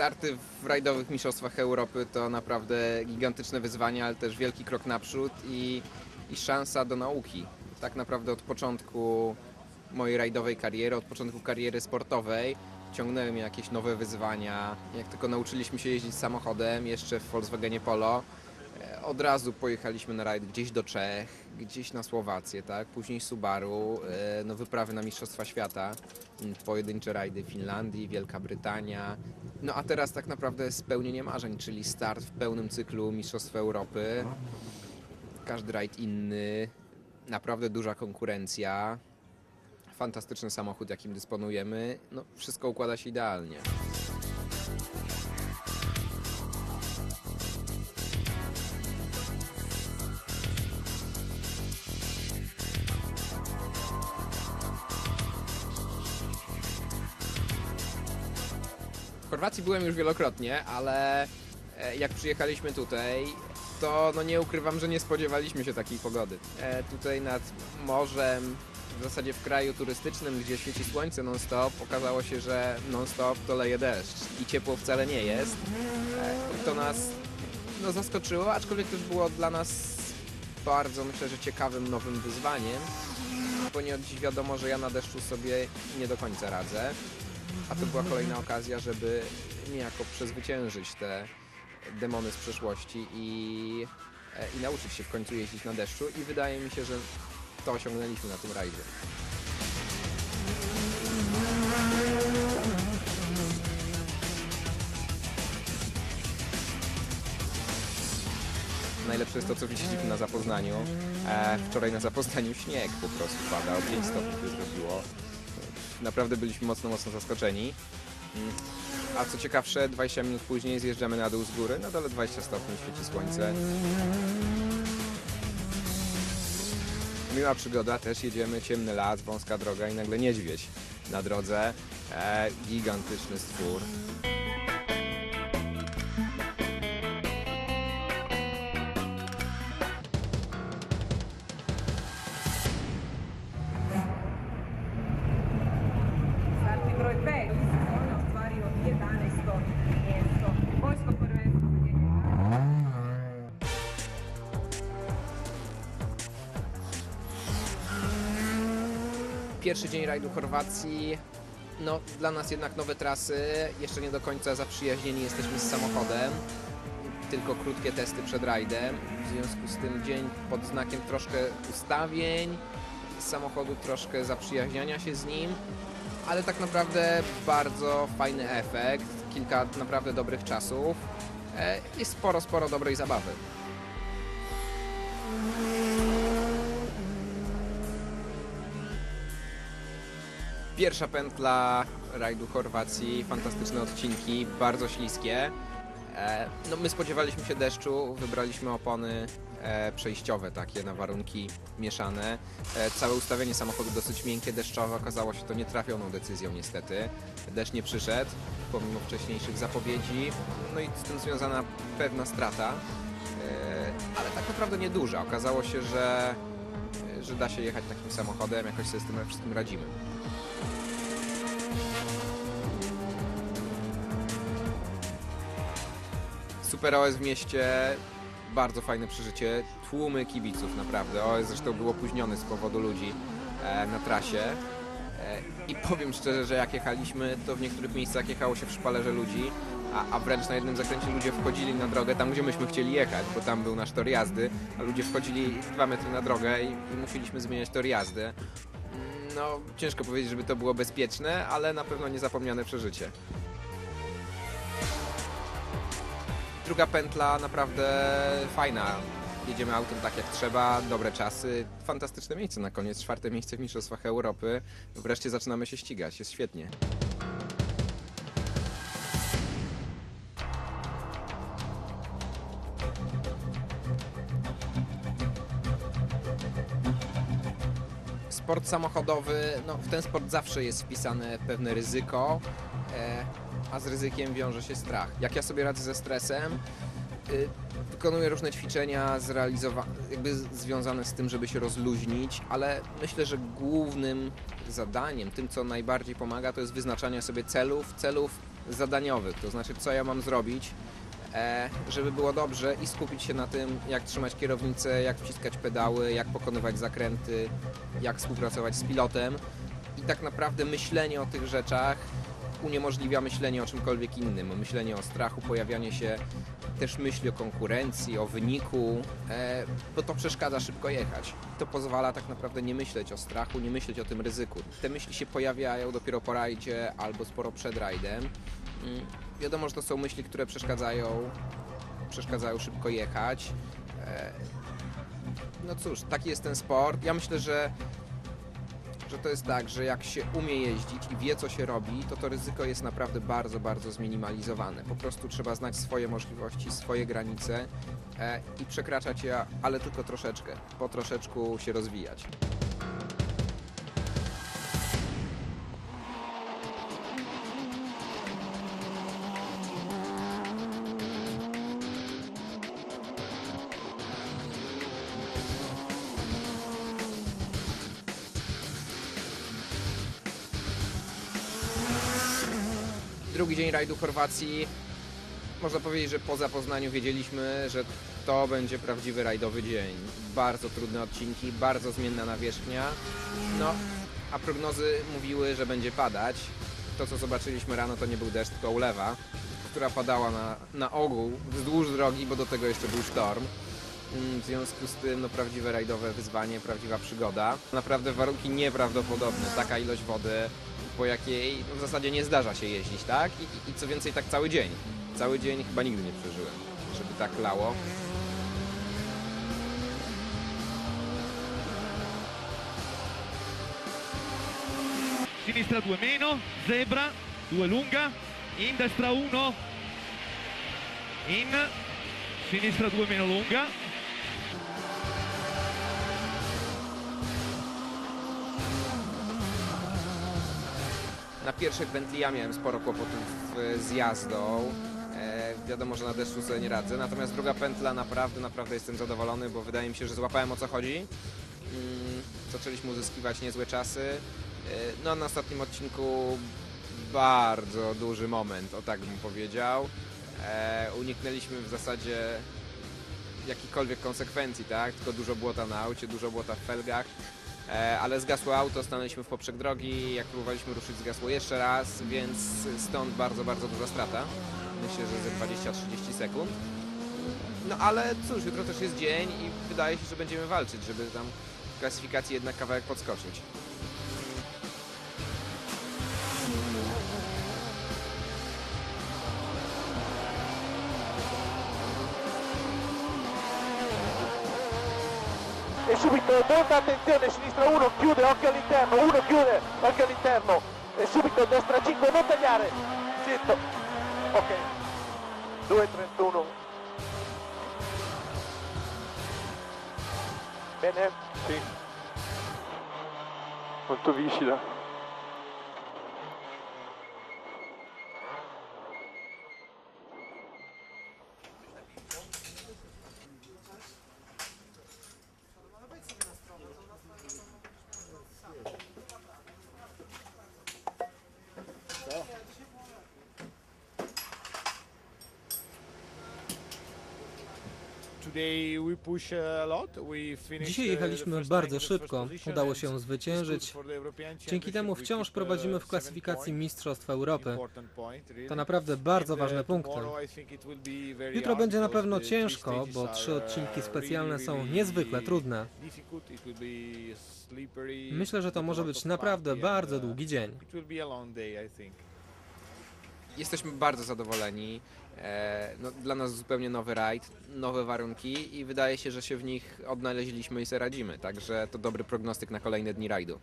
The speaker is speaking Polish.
starty w rajdowych mistrzostwach Europy to naprawdę gigantyczne wyzwanie, ale też wielki krok naprzód i, i szansa do nauki. Tak naprawdę od początku mojej rajdowej kariery, od początku kariery sportowej ciągnęły mnie jakieś nowe wyzwania. Jak tylko nauczyliśmy się jeździć samochodem, jeszcze w Volkswagenie Polo, od razu pojechaliśmy na rajd gdzieś do Czech, gdzieś na Słowację, tak? Później Subaru, e, no wyprawy na Mistrzostwa Świata, m, pojedyncze rajdy Finlandii, Wielka Brytania. No a teraz tak naprawdę spełnienie marzeń, czyli start w pełnym cyklu Mistrzostw Europy. Każdy rajd inny, naprawdę duża konkurencja. Fantastyczny samochód, jakim dysponujemy. No, wszystko układa się idealnie. W Chorwacji byłem już wielokrotnie, ale e, jak przyjechaliśmy tutaj, to no nie ukrywam, że nie spodziewaliśmy się takiej pogody. E, tutaj nad morzem, w zasadzie w kraju turystycznym, gdzie świeci słońce non-stop, okazało się, że non-stop to leje deszcz i ciepło wcale nie jest. E, to nas no, zaskoczyło, aczkolwiek też było dla nas bardzo, myślę, że ciekawym nowym wyzwaniem, ponieważ dziś wiadomo, że ja na deszczu sobie nie do końca radzę. A to była kolejna okazja, żeby niejako przezwyciężyć te demony z przeszłości i, e, i nauczyć się w końcu jeździć na deszczu i wydaje mi się, że to osiągnęliśmy na tym rajdzie. Najlepsze jest to, co widzieliśmy na zapoznaniu. E, wczoraj na zapoznaniu śnieg po prostu padał, 5 stopni się zrobiło. Naprawdę byliśmy mocno, mocno zaskoczeni. Mm. A co ciekawsze, 20 minut później zjeżdżamy na dół z góry, na dole 20 stopni, świeci słońce. Miła przygoda, też jedziemy, ciemny las, wąska droga i nagle niedźwiedź na drodze. E, gigantyczny stwór. Pierwszy dzień rajdu Chorwacji. No, dla nas jednak nowe trasy. Jeszcze nie do końca zaprzyjaźnieni jesteśmy z samochodem. Tylko krótkie testy przed rajdem. W związku z tym dzień pod znakiem troszkę ustawień samochodu, troszkę zaprzyjaźniania się z nim. Ale tak naprawdę bardzo fajny efekt. Kilka naprawdę dobrych czasów. E, I sporo, sporo dobrej zabawy. Pierwsza pętla rajdu Chorwacji, fantastyczne odcinki, bardzo śliskie. E, no my spodziewaliśmy się deszczu, wybraliśmy opony e, przejściowe takie na warunki mieszane. E, całe ustawienie samochodu dosyć miękkie, deszczowe, okazało się to nietrafioną decyzją niestety. Deszcz nie przyszedł, pomimo wcześniejszych zapowiedzi, no i z tym związana pewna strata, ale tak naprawdę nieduża. Okazało się, że, że da się jechać takim samochodem, jakoś sobie z tym wszystkim radzimy. Super OS w mieście, bardzo fajne przeżycie. Tłumy kibiców naprawdę. OS zresztą był opóźniony z powodu ludzi e, na trasie. E, I powiem szczerze, że jak jechaliśmy, to w niektórych miejscach jechało się w szpalerze ludzi, a, a wręcz na jednym zakręcie ludzie wchodzili na drogę tam, gdzie myśmy chcieli jechać, bo tam był nasz tor jazdy, a ludzie wchodzili dwa metry na drogę i, i musieliśmy zmieniać tor jazdy. Mm, No, ciężko powiedzieć, żeby to było bezpieczne, ale na pewno niezapomniane przeżycie. Druga pętla naprawdę fajna. Jedziemy autem tak jak trzeba, dobre czasy, fantastyczne miejsce na koniec, czwarte miejsce w Mistrzostwach Europy. Wreszcie zaczynamy się ścigać, jest świetnie. Sport samochodowy, no w ten sport zawsze jest wpisane pewne ryzyko, e, a z ryzykiem wiąże się strach. Jak ja sobie radzę ze stresem? Y, Wykonuję różne ćwiczenia jakby związane z tym, żeby się rozluźnić, ale myślę, że głównym zadaniem, tym co najbardziej pomaga, to jest wyznaczanie sobie celów, celów zadaniowych, to znaczy co ja mam zrobić, e, żeby było dobrze i skupić się na tym, jak trzymać kierownicę, jak wciskać pedały, jak pokonywać zakręty, jak współpracować z pilotem. I tak naprawdę myślenie o tych rzeczach uniemożliwia myślenie o czymkolwiek innym. Myślenie o strachu, pojawianie się też myśli o konkurencji, o wyniku, e, bo to przeszkadza szybko jechać. To pozwala tak naprawdę nie myśleć o strachu, nie myśleć o tym ryzyku. Te myśli się pojawiają dopiero po rajdzie albo sporo przed rajdem. Mm, Wiadomo, że to są myśli, które przeszkadzają, przeszkadzają szybko jechać. E, No cóż, taki jest ten sport. Ja myślę, że że to jest tak, że jak się umie jeździć i wie, co się robi, to to ryzyko jest naprawdę bardzo, bardzo zminimalizowane. Po prostu trzeba znać swoje możliwości, swoje granice e, i przekraczać je, ale tylko troszeczkę, po troszeczku się rozwijać. Drugi dzień rajdu Chorwacji. Można powiedzieć, że po zapoznaniu wiedzieliśmy, że to będzie prawdziwy rajdowy dzień. Bardzo trudne odcinki, bardzo zmienna nawierzchnia. No, a prognozy mówiły, że będzie padać. To, co zobaczyliśmy rano, to nie był deszcz, tylko ulewa, która padała na, na ogół wzdłuż drogi, bo do tego jeszcze był sztorm. Mm, W związku z tym no, prawdziwe rajdowe wyzwanie, prawdziwa przygoda. Naprawdę warunki nieprawdopodobne. Taka ilość wody, po jakiej no, w zasadzie nie zdarza się jeździć, tak? I, i, co więcej, tak cały dzień. Cały dzień chyba nigdy nie przeżyłem, żeby tak lało. sinistra 2 meno, zebra, 2 lunga, in destra 1, in, sinistra 2 meno lunga, Na pierwszych Bentley ja miałem sporo kłopotów z jazdą. E, wiadomo, że na deszczu sobie nie radzę. Natomiast druga pętla naprawdę, naprawdę jestem zadowolony, bo wydaje mi się, że złapałem o co chodzi. Mm, zaczęliśmy uzyskiwać niezłe czasy. E, no na ostatnim odcinku bardzo duży moment, o tak bym powiedział. E, uniknęliśmy w zasadzie jakichkolwiek konsekwencji, tak? Tylko dużo błota na aucie, dużo błota w felgach. E, ale zgasło auto, stanęliśmy w poprzek drogi, jak próbowaliśmy ruszyć zgasło jeszcze raz, więc stąd bardzo, bardzo duża strata. Myślę, że ze 20-30 sekund. No ale cóż, jutro też jest dzień i wydaje się, że będziemy walczyć, żeby tam w klasyfikacji jednak kawałek podskoczyć. E subito molta attenzione sinistra 1 chiude occhio all'interno 1 chiude occhio all'interno e subito destra 5 non tagliare zitto ok 2.31 bene? Sì. Molto viscida Dzisiaj jechaliśmy bardzo szybko, udało się zwyciężyć. Dzięki temu wciąż prowadzimy w klasyfikacji Mistrzostw Europy. To naprawdę bardzo ważne punkty. Jutro będzie na pewno ciężko, bo trzy odcinki specjalne są niezwykle trudne. Myślę, że to może być naprawdę bardzo długi dzień. Jesteśmy bardzo zadowoleni. E, no, dla nas zupełnie nowy rajd, nowe warunki i wydaje się, że się w nich odnaleźliśmy i sobie radzimy. Także to dobry prognostyk na kolejne dni rajdu.